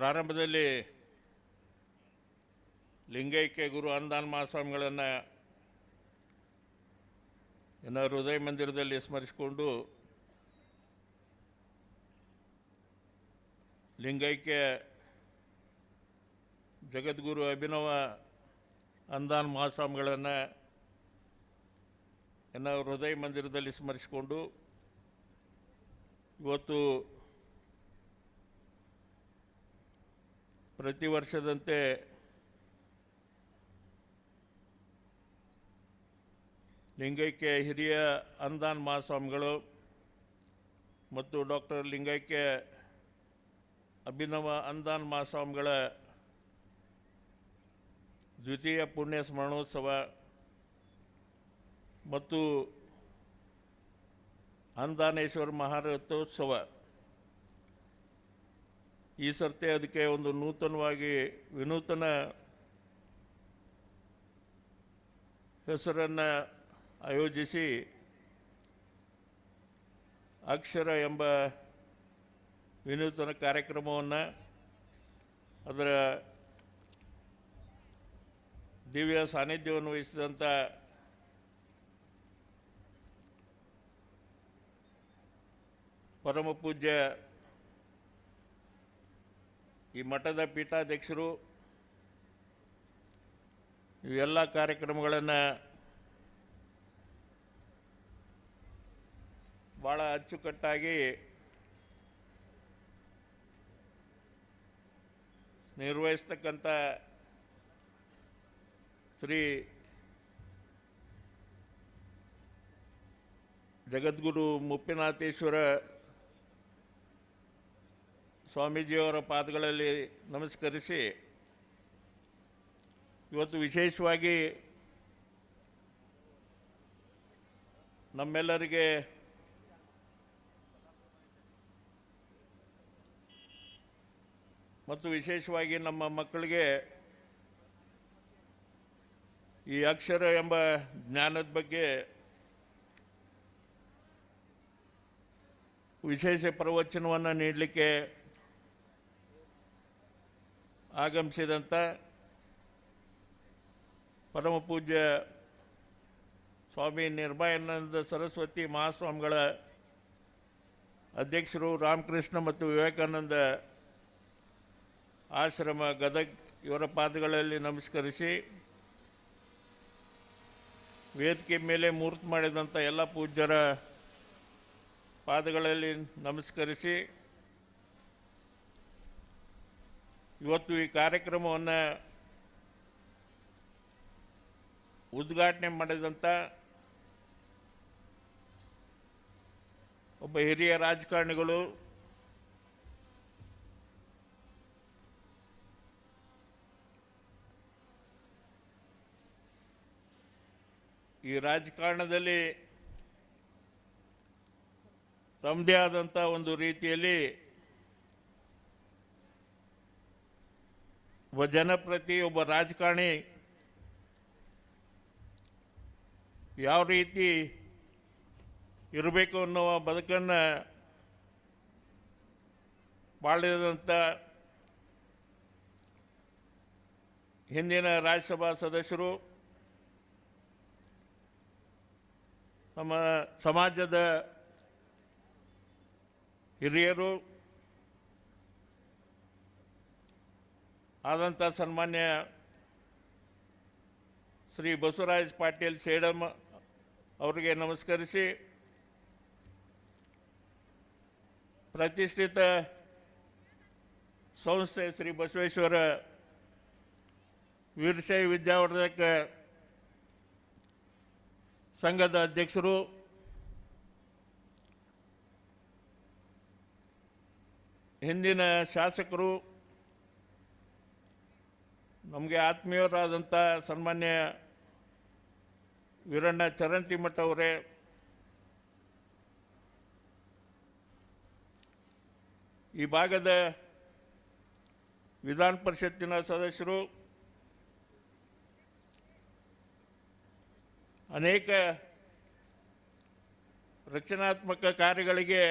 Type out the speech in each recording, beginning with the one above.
ಪ್ರಾರಂಭದಲ್ಲಿ ಲಿಂಗೈಕ್ಯ ಗುರು ಅನುದಾನ ಮಹಾಸ್ವಾಮಿಗಳನ್ನು ಏನೋ ಹೃದಯ ಮಂದಿರದಲ್ಲಿ ಸ್ಮರಿಸಿಕೊಂಡು ಲಿಂಗೈಕ್ಯ ಜಗದ್ಗುರು ಅಭಿನವ ಅಂದಾನ್ ಮಹಾಸ್ವಾಮಿಗಳನ್ನು ಏನೋ ಹೃದಯ ಮಂದಿರದಲ್ಲಿ ಸ್ಮರಿಸಿಕೊಂಡು ಇವತ್ತು ಪ್ರತಿ ವರ್ಷದಂತೆ ಲಿಂಗೈಕ್ಯ ಹಿರಿಯ ಅಂದಾನ್ ಮಹಾಸ್ವಾಮಿಗಳು ಮತ್ತು ಡಾಕ್ಟರ್ ಲಿಂಗೈಕ್ಯ ಅಭಿನವ ಅಂದಾನ್ ಮಹಾಸ್ವಾಮಿಗಳ ದ್ವಿತೀಯ ಪುಣ್ಯ ಸ್ಮರಣೋತ್ಸವ ಮತ್ತು ಅನುದಾನೇಶ್ವರ ಮಹಾರಥೋತ್ಸವ. ಈ ಸರ್ತಿ ಅದಕ್ಕೆ ಒಂದು ನೂತನವಾಗಿ ವಿನೂತನ ಹೆಸರನ್ನು ಆಯೋಜಿಸಿ ಅಕ್ಷರ ಎಂಬ ವಿನೂತನ ಕಾರ್ಯಕ್ರಮವನ್ನು ಅದರ ದಿವ್ಯ ಸಾನ್ನಿಧ್ಯವನ್ನು ವಹಿಸಿದಂಥ ಪರಮ ಪೂಜ್ಯ ಈ ಮಠದ ಪೀಠಾಧ್ಯಕ್ಷರು ಇವೆಲ್ಲ ಕಾರ್ಯಕ್ರಮಗಳನ್ನು ಭಾಳ ಅಚ್ಚುಕಟ್ಟಾಗಿ ನಿರ್ವಹಿಸ್ತಕ್ಕಂಥ ಶ್ರೀ ಜಗದ್ಗುರು ಮುಪ್ಪಿನಾಥೇಶ್ವರ ಸ್ವಾಮೀಜಿಯವರ ಪಾದಗಳಲ್ಲಿ ನಮಸ್ಕರಿಸಿ, ಇವತ್ತು ವಿಶೇಷವಾಗಿ ನಮ್ಮೆಲ್ಲರಿಗೆ ಮತ್ತು ವಿಶೇಷವಾಗಿ ನಮ್ಮ ಮಕ್ಕಳಿಗೆ ಈ ಅಕ್ಷರ ಎಂಬ ಜ್ಞಾನದ ಬಗ್ಗೆ ವಿಶೇಷ ಪ್ರವಚನವನ್ನು ನೀಡಲಿಕ್ಕೆ ಆಗಮಿಸಿದಂಥ ಪರಮ ಪೂಜ್ಯ ಸ್ವಾಮಿ ನಿರ್ಭಯಾನಂದ ಸರಸ್ವತಿ ಮಹಾಸ್ವಾಮಿಗಳ ಅಧ್ಯಕ್ಷರು ರಾಮಕೃಷ್ಣ ಮತ್ತು ವಿವೇಕಾನಂದ ಆಶ್ರಮ ಗದಗ್ ಇವರ ಪಾದಗಳಲ್ಲಿ ನಮಸ್ಕರಿಸಿ, ವೇದಿಕೆ ಮೇಲೆ ಮೂರ್ತಿ ಮಾಡಿದಂಥ ಎಲ್ಲ ಪೂಜ್ಯರ ಪಾದಗಳಲ್ಲಿ ನಮಸ್ಕರಿಸಿ ಇವತ್ತು ಈ ಕಾರ್ಯಕ್ರಮವನ್ನು ಉದ್ಘಾಟನೆ ಮಾಡಿದಂಥ ಒಬ್ಬ ಹಿರಿಯ ರಾಜಕಾರಣಿಗಳು ಈ ರಾಜಕಾರಣದಲ್ಲಿ ತಮ್ಮದೇ ಆದಂಥ ಒಂದು ರೀತಿಯಲ್ಲಿ ಒಬ್ಬ ಜನಪ್ರತಿ ಒಬ್ಬ ರಾಜಕಾರಣಿ ಯಾವ ರೀತಿ ಇರಬೇಕು ಅನ್ನುವ ಬದುಕನ್ನು ಬಾಳಿದಂಥ ಹಿಂದಿನ ರಾಜ್ಯಸಭಾ ಸದಸ್ಯರು, ನಮ್ಮ ಸಮಾಜದ ಹಿರಿಯರು ಆದಂಥ ಸನ್ಮಾನ್ಯ ಶ್ರೀ ಬಸವರಾಜ್ ಪಾಟೀಲ್ ಸೇಡಮ್ ಅವರಿಗೆ ನಮಸ್ಕರಿಸಿ ಪ್ರತಿಷ್ಠಿತ ಸಂಸ್ಥೆ ಶ್ರೀ ಬಸವೇಶ್ವರ ವೀರಶೈವ ವಿದ್ಯಾವರ್ಧಕ ಸಂಘದ ಅಧ್ಯಕ್ಷರು ಹಿಂದಿನ ಶಾಸಕರು ನಮಗೆ ಆತ್ಮೀಯರಾದಂಥ ಸನ್ಮಾನ್ಯ ವೀರಣ್ಣ ಚರಂತಿಮಠ ಅವರೇ, ಈ ಭಾಗದ ವಿಧಾನ ಪರಿಷತ್ತಿನ ಸದಸ್ಯರು, ಅನೇಕ ರಚನಾತ್ಮಕ ಕಾರ್ಯಗಳಿಗೆ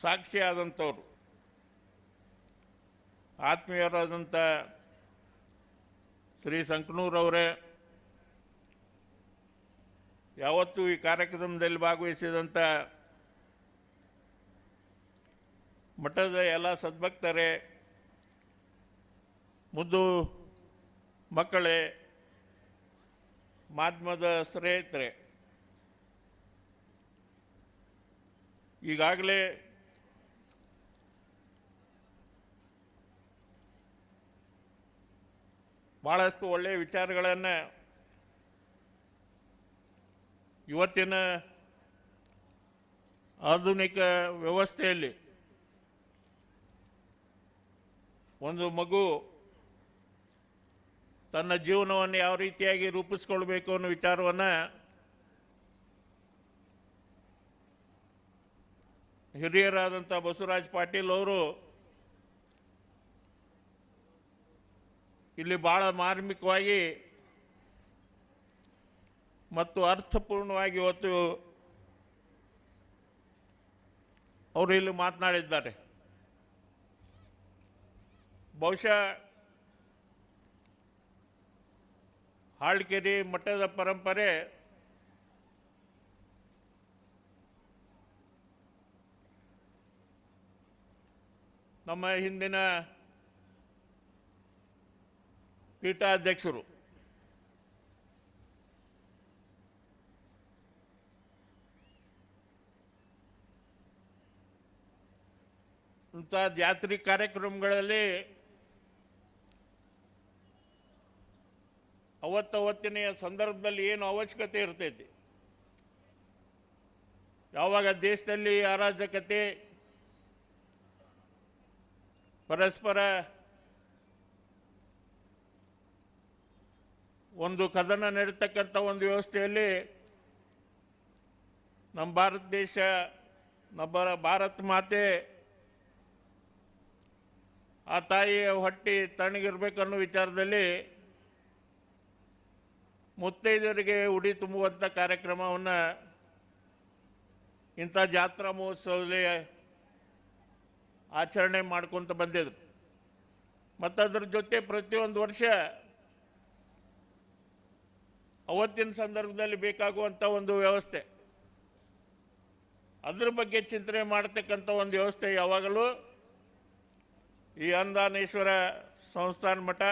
ಸಾಕ್ಷಿಯಾದಂಥವ್ರು ಆತ್ಮೀಯರಾದಂಥ ಶ್ರೀ ಸಂಕನೂರವರೇ ಯಾವತ್ತೂ ಈ ಕಾರ್ಯಕ್ರಮದಲ್ಲಿ ಭಾಗವಹಿಸಿದಂಥ ಮಠದ ಎಲ್ಲ ಸದ್ಭಕ್ತರೇ, ಮುದ್ದು ಮಕ್ಕಳೇ, ಮಾಧ್ಯಮದ ಸ್ನೇಹಿತರೆ, ಈಗಾಗಲೇ ಭಾಳಷ್ಟು ಒಳ್ಳೆಯ ವಿಚಾರಗಳನ್ನು ಇವತ್ತಿನ ಆಧುನಿಕ ವ್ಯವಸ್ಥೆಯಲ್ಲಿ ಒಂದು ಮಗು ತನ್ನ ಜೀವನವನ್ನು ಯಾವ ರೀತಿಯಾಗಿ ರೂಪಿಸ್ಕೊಳ್ಬೇಕು ಅನ್ನೋ ವಿಚಾರವನ್ನು ಹಿರಿಯರಾದಂಥ ಬಸವರಾಜ್ ಪಾಟೀಲ್ ಅವರು ಇಲ್ಲಿ ಭಾಳ ಮಾರ್ಮಿಕವಾಗಿ ಮತ್ತು ಅರ್ಥಪೂರ್ಣವಾಗಿ ಇವತ್ತು ಅವರು ಇಲ್ಲಿ ಮಾತನಾಡಿದ್ದಾರೆ. ಬಹುಶಃ ಹಾಳ್ಕೆರೆ ಮಠದ ಪರಂಪರೆ ನಮ್ಮ ಹಿಂದಿನ ಪೀಠಾಧ್ಯಕ್ಷರು. ಇಂಥ ಜಾತ್ರಿ ಕಾರ್ಯಕ್ರಮಗಳಲ್ಲಿ ಅವತ್ತವತ್ತಿನ ಸಂದರ್ಭದಲ್ಲಿ ಏನು ಅವಶ್ಯಕತೆ ಇರ್ತೈತಿ? ಯಾವಾಗ ದೇಶದಲ್ಲಿ ಅರಾಜಕತೆ ಪರಸ್ಪರ ಒಂದು ಕದನ ನಡೀತಕ್ಕಂಥ ಒಂದು ವ್ಯವಸ್ಥೆಯಲ್ಲಿ ನಮ್ಮ ಭಾರತ ದೇಶ, ನಮ್ಮ ಭಾರತ ಮಾತೆ, ಆ ತಾಯಿಯ ಹೊಟ್ಟೆ ತಣ್ಣಗಿರ್ಬೇಕನ್ನೋ ವಿಚಾರದಲ್ಲಿ ಮುತ್ತೈದರಿಗೆ ಉಡಿ ತುಂಬುವಂಥ ಕಾರ್ಯಕ್ರಮವನ್ನು ಇಂಥ ಜಾತ್ರಾ ಮಹೋತ್ಸವದಲ್ಲಿ ಆಚರಣೆ ಮಾಡ್ಕೊತ ಬಂದಿದ್ರು. ಮತ್ತು ಅದ್ರ ಜೊತೆ ಪ್ರತಿಯೊಂದು ವರ್ಷ ಅವತ್ತಿನ ಸಂದರ್ಭದಲ್ಲಿ ಬೇಕಾಗುವಂಥ ಒಂದು ವ್ಯವಸ್ಥೆ. ಅದ್ರ ಬಗ್ಗೆ ಚಿಂತನೆ ಮಾಡತಕ್ಕಂಥ ಒಂದು ವ್ಯವಸ್ಥೆ ಯಾವಾಗಲೂ ಈ ಅಂದಾನೇಶ್ವರ ಸಂಸ್ಥಾನ ಮಠ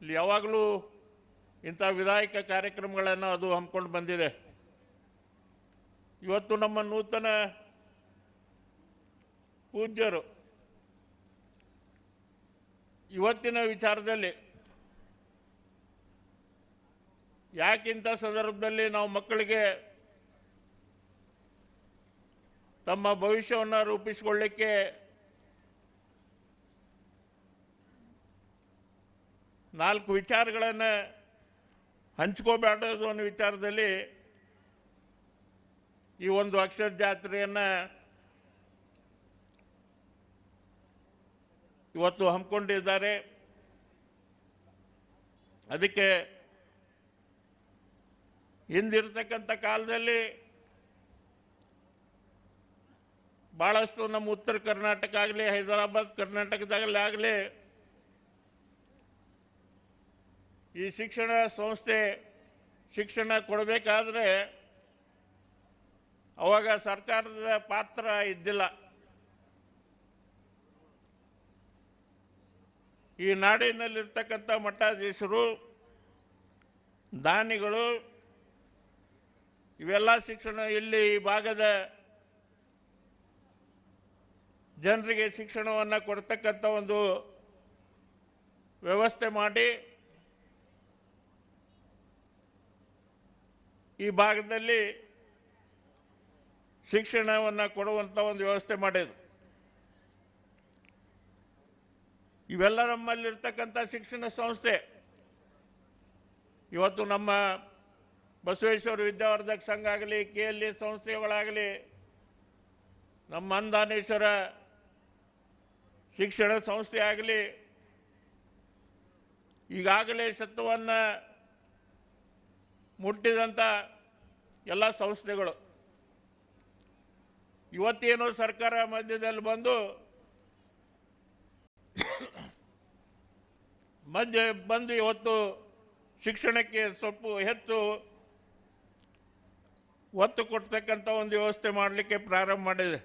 ಇಲ್ಲಿ ಯಾವಾಗಲೂ ಇಂಥ ವಿಧಾಯಕ ಕಾರ್ಯಕ್ರಮಗಳನ್ನು ಅದು ಹಮ್ಮಿಕೊಂಡು ಬಂದಿದೆ. ಇವತ್ತು ನಮ್ಮ ನೂತನ ಪೂಜ್ಯರು ಇವತ್ತಿನ ವಿಚಾರದಲ್ಲಿ ಯಾಕಿಂಥ ಸಂದರ್ಭದಲ್ಲಿ ನಾವು ಮಕ್ಕಳಿಗೆ ತಮ್ಮ ಭವಿಷ್ಯವನ್ನು ರೂಪಿಸಿಕೊಳ್ಳಿಕ್ಕೆ ನಾಲ್ಕು ವಿಚಾರಗಳನ್ನು ಹಂಚ್ಕೋಬೇಡೋದು ಅನ್ನೋ ವಿಚಾರದಲ್ಲಿ ಈ ಒಂದು ಅಕ್ಷರ ಜಾತ್ರೆಯನ್ನು ಇವತ್ತು ಹಮ್ಮಿಕೊಂಡಿದ್ದಾರೆ. ಅದಕ್ಕೆ ಹಿಂದಿರ್ತಕ್ಕಂಥ ಕಾಲದಲ್ಲಿ ಭಾಳಷ್ಟು ನಮ್ಮ ಉತ್ತರ ಕರ್ನಾಟಕ ಆಗಲಿ, ಹೈದರಾಬಾದ್ ಕರ್ನಾಟಕದಾಗಲಿ ಆಗಲಿ, ಈ ಶಿಕ್ಷಣ ಸಂಸ್ಥೆ ಶಿಕ್ಷಣ ಕೊಡಬೇಕಾದ್ರೆ ಅವಾಗ ಸರ್ಕಾರದ ಪಾತ್ರ ಇದ್ದಿಲ್ಲ. ಈ ನಾಡಿನಲ್ಲಿರ್ತಕ್ಕಂಥ ಮಠಾಧೀಶರು, ದಾನಿಗಳು ಇವೆಲ್ಲ ಶಿಕ್ಷಣ ಇಲ್ಲಿ ಈ ಭಾಗದ ಜನರಿಗೆ ಶಿಕ್ಷಣವನ್ನು ಕೊಡ್ತಕ್ಕಂಥ ಒಂದು ವ್ಯವಸ್ಥೆ ಮಾಡಿ ಈ ಭಾಗದಲ್ಲಿ ಶಿಕ್ಷಣವನ್ನು ಕೊಡುವಂಥ ಒಂದು ವ್ಯವಸ್ಥೆ ಮಾಡಿದ್ರು. ಇವೆಲ್ಲ ನಮ್ಮಲ್ಲಿರ್ತಕ್ಕಂಥ ಶಿಕ್ಷಣ ಸಂಸ್ಥೆ. ಇವತ್ತು ನಮ್ಮ ಬಸವೇಶ್ವರ ವಿದ್ಯಾವರ್ಧಕ ಸಂಘ ಆಗಲಿ, ಕೆ ಎಲ್ ಇ ಸಂಸ್ಥೆಗಳಾಗಲಿ, ನಮ್ಮ ಅಂದಾನೇಶ್ವರ ಶಿಕ್ಷಣ ಸಂಸ್ಥೆ ಆಗಲಿ, ಈಗಾಗಲೇ ಸತ್ವವನ್ನು ಮುಟ್ಟಿದಂಥ ಎಲ್ಲ ಸಂಸ್ಥೆಗಳು. ಇವತ್ತೇನು ಸರ್ಕಾರ ಮಧ್ಯದಲ್ಲಿ ಬಂದು ಮಧ್ಯೆ ಬಂದು ಇವತ್ತು ಶಿಕ್ಷಣಕ್ಕೆ ಸ್ವಲ್ಪ ಹೆಚ್ಚು ಒತ್ತು ಕೊಡ್ತಕ್ಕಂಥ ಒಂದು ವ್ಯವಸ್ಥೆ ಮಾಡಲಿಕ್ಕೆ ಪ್ರಾರಂಭ ಮಾಡಿದೆ.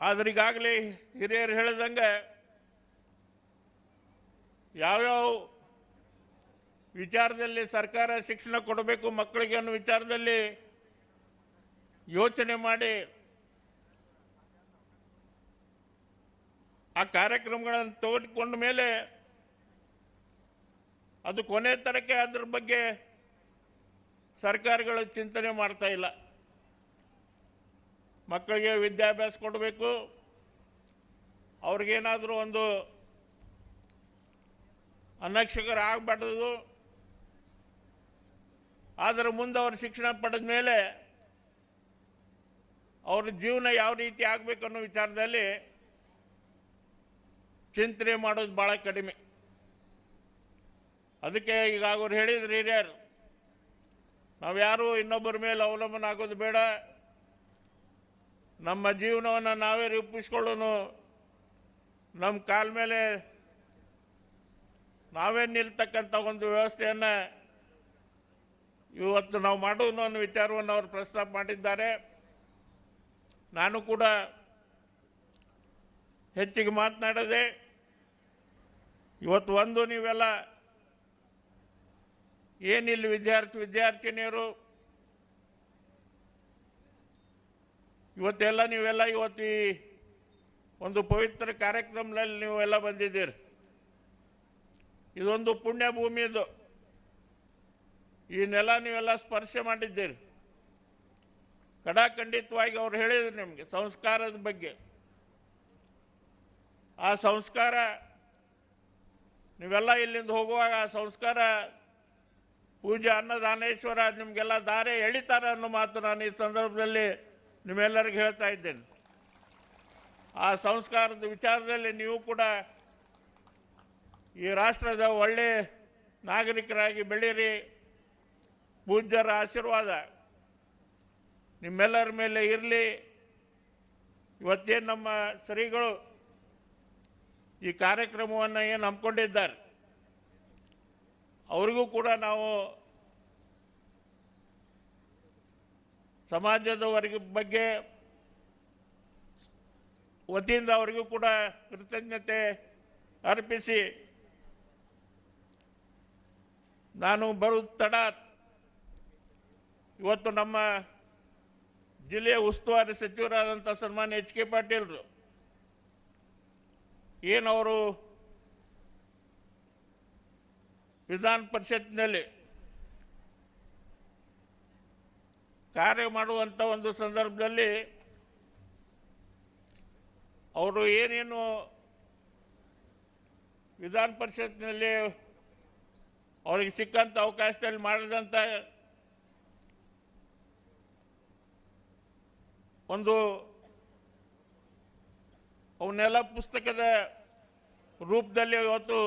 ಆದ್ರೆ ಈಗಾಗಲೇ ಹಿರಿಯರು ಹೇಳಿದಂಗೆ ಯಾವ್ಯಾವ ವಿಚಾರದಲ್ಲಿ ಸರ್ಕಾರ ಶಿಕ್ಷಣ ಕೊಡಬೇಕು ಮಕ್ಕಳಿಗೆ ಅನ್ನೋ ವಿಚಾರದಲ್ಲಿ ಯೋಚನೆ ಮಾಡಿ ಆ ಕಾರ್ಯಕ್ರಮಗಳನ್ನು ತೆಗೆದುಕೊಂಡ ಮೇಲೆ ಅದು ಕೊನೆ ತರಕ್ಕೆ ಅದ್ರ ಬಗ್ಗೆ ಸರ್ಕಾರಗಳು ಚಿಂತನೆ ಮಾಡ್ತಾ ಇಲ್ಲ. ಮಕ್ಕಳಿಗೆ ವಿದ್ಯಾಭ್ಯಾಸ ಕೊಡಬೇಕು. ಅವ್ರಿಗೇನಾದರೂ ಒಂದು ಆಗಬಾರ್ದು. ಆದರೆ ಮುಂದೆ ಅವರು ಶಿಕ್ಷಣ ಪಡೆದ ಮೇಲೆ ಅವ್ರ ಜೀವನ ಯಾವ ರೀತಿ ಆಗಬೇಕು ಅನ್ನೋ ವಿಚಾರದಲ್ಲಿ ಚಿಂತನೆ ಮಾಡೋದು ಭಾಳ ಕಡಿಮೆ. ಅದಕ್ಕೆ ಈಗ ಅವ್ರು ಹೇಳಿದ್ರು ಹಿರಿಯರು ನಾವು ಯಾರು ಇನ್ನೊಬ್ಬರ ಮೇಲೆ ಅವಲಂಬನ ಆಗೋದು ಬೇಡ. ನಮ್ಮ ಜೀವನವನ್ನು ನಾವೇ ರೂಪಿಸ್ಕೊಳ್ಳೋನು. ನಮ್ಮ ಕಾಲ ಮೇಲೆ ನಾವೇ ನಿಲ್ತಕ್ಕಂಥ ಒಂದು ವ್ಯವಸ್ಥೆಯನ್ನು ಇವತ್ತು ನಾವು ಮಾಡೋದು ಅನ್ನೋ ವಿಚಾರವನ್ನು ಅವರು ಪ್ರಸ್ತಾಪ ಮಾಡಿದ್ದಾರೆ. ನಾನು ಕೂಡ ಹೆಚ್ಚಿಗೆ ಮಾತನಾಡದೆ ಇವತ್ತು ಒಂದು ನೀವೆಲ್ಲ ಏನಿಲ್ಲ ವಿದ್ಯಾರ್ಥಿ ವಿದ್ಯಾರ್ಥಿನಿಯರು. ಇವತ್ತೆಲ್ಲ ನೀವೆಲ್ಲ ಇವತ್ತು ಈ ಒಂದು ಪವಿತ್ರ ಕಾರ್ಯಕ್ರಮದಲ್ಲಿ ನೀವೆಲ್ಲ ಬಂದಿದ್ದೀರಿ. ಇದೊಂದು ಪುಣ್ಯ ಭೂಮಿ ಇದು. ಈ ನೆಲ ನೀವೆಲ್ಲ ಸ್ಪರ್ಶ ಮಾಡಿದ್ದೀರಿ. ಕಡಾಖಂಡಿತವಾಗಿ ಅವ್ರು ಹೇಳಿದ್ರು ನಿಮಗೆ ಸಂಸ್ಕಾರದ ಬಗ್ಗೆ. ಆ ಸಂಸ್ಕಾರ ನೀವೆಲ್ಲ ಇಲ್ಲಿಂದ ಹೋಗುವಾಗ ಆ ಸಂಸ್ಕಾರ ಪೂಜೆ ಅನ್ನದಾನೇಶ್ವರ ನಿಮಗೆಲ್ಲ ದಾರೆ ಎಳಿತಾರೆ ಅನ್ನೋ ಮಾತು ನಾನು ಈ ಸಂದರ್ಭದಲ್ಲಿ ನಿಮ್ಮೆಲ್ಲರಿಗೂ ಹೇಳ್ತಾ ಇದ್ದೇನೆ. ಆ ಸಂಸ್ಕಾರದ ವಿಚಾರದಲ್ಲಿ ನೀವು ಕೂಡ ಈ ರಾಷ್ಟ್ರದ ಒಳ್ಳೆ ನಾಗರಿಕರಾಗಿ ಬೆಳೀರಿ. ಪೂಜ್ಯರ ಆಶೀರ್ವಾದ ನಿಮ್ಮೆಲ್ಲರ ಮೇಲೆ ಇರಲಿ. ಇವತ್ತೇನು ನಮ್ಮ ಶ್ರೀಗಳು ಈ ಕಾರ್ಯಕ್ರಮವನ್ನು ಏನು ಹಮ್ಮಿಕೊಂಡಿದ್ದಾರೆ. ಅವರಿಗೂ ಕೂಡ ನಾವು ಸಮಾಜದವರಿಗೆ ಬಗ್ಗೆ ವತಿಯಿಂದ ಅವರಿಗೂ ಕೂಡ ಕೃತಜ್ಞತೆ ಅರ್ಪಿಸಿ ನಾನು ಬರು ತಡ ಇವತ್ತು ನಮ್ಮ ಜಿಲ್ಲೆಯ ಉಸ್ತುವಾರಿ ಸಚಿವರಾದಂಥ ಸನ್ಮಾನ್ಯ ಎಚ್ ಕೆ ಪಾಟೀಲ್ರು ಏನವರು ವಿಧಾನ ಪರಿಷತ್ನಲ್ಲಿ ಕಾರ್ಯ ಮಾಡುವಂಥ ಒಂದು ಸಂದರ್ಭದಲ್ಲಿ ಅವರು ಏನೇನು ವಿಧಾನ ಪರಿಷತ್ನಲ್ಲಿ ಅವರಿಗೆ ಸಿಕ್ಕಂಥ ಅವಕಾಶದಲ್ಲಿ ಮಾಡಿದಂಥ ಒಂದು ಅವನ್ನೆಲ್ಲ ಪುಸ್ತಕದ ರೂಪದಲ್ಲಿ ಇವತ್ತು